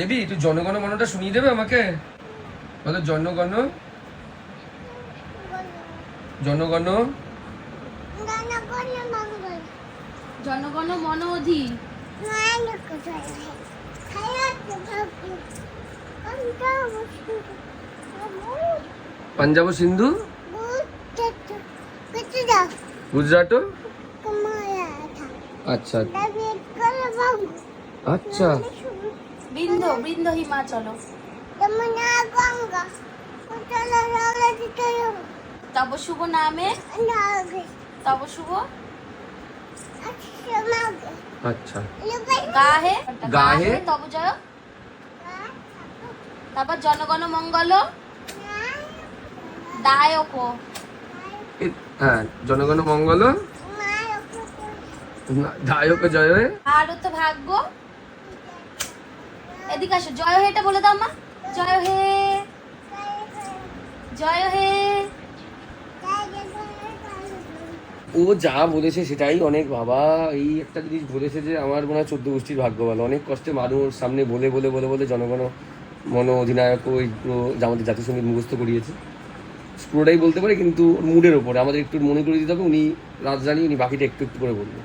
Baby তুই জনগণ মনটা শুনিয়ে দেবে আমাকে? বলো জনগণ? জনগণ? জনগণ মন অধি পাঞ্জাব সিন্ধু? গুজরাট আচ্ছা। আচ্ছা। বৃন্দ বৃন্দ হিমাচল। তব শুভ নামে। তব শুভ। আচ্ছা গাহে। গাহে। তব জয়। তারপর জনগণ মঙ্গল। দায়ক এ- হ্যাঁ জনগণ মঙ্গল। দায়ক জয়। হে। ভারত ভাগ্য। এদিকে আসো, জয় হে এটা বলে দাও মা। জয় হে। জয় হে। ও যা বলেছে সেটাই অনেক বাবা। এই একটা জিনিস বলেছে যে আমার মনে হয় চোদ্দ গোষ্ঠীর ভাগ্য ভালো। অনেক কষ্টে মানুষ সামনে বলে বলে বলে বলে জনগণ, মন অধিনায়ক ওই আমাদের সংগীত মুখস্থ করিয়েছে। পুরোটাই বলতে পারে, কিন্তু মুডের ওপরে। আমাদের একটু মনে করে দিতে হবে, উনি রাজধানী, উনি বাকিটা একটু একটু করে বলবেন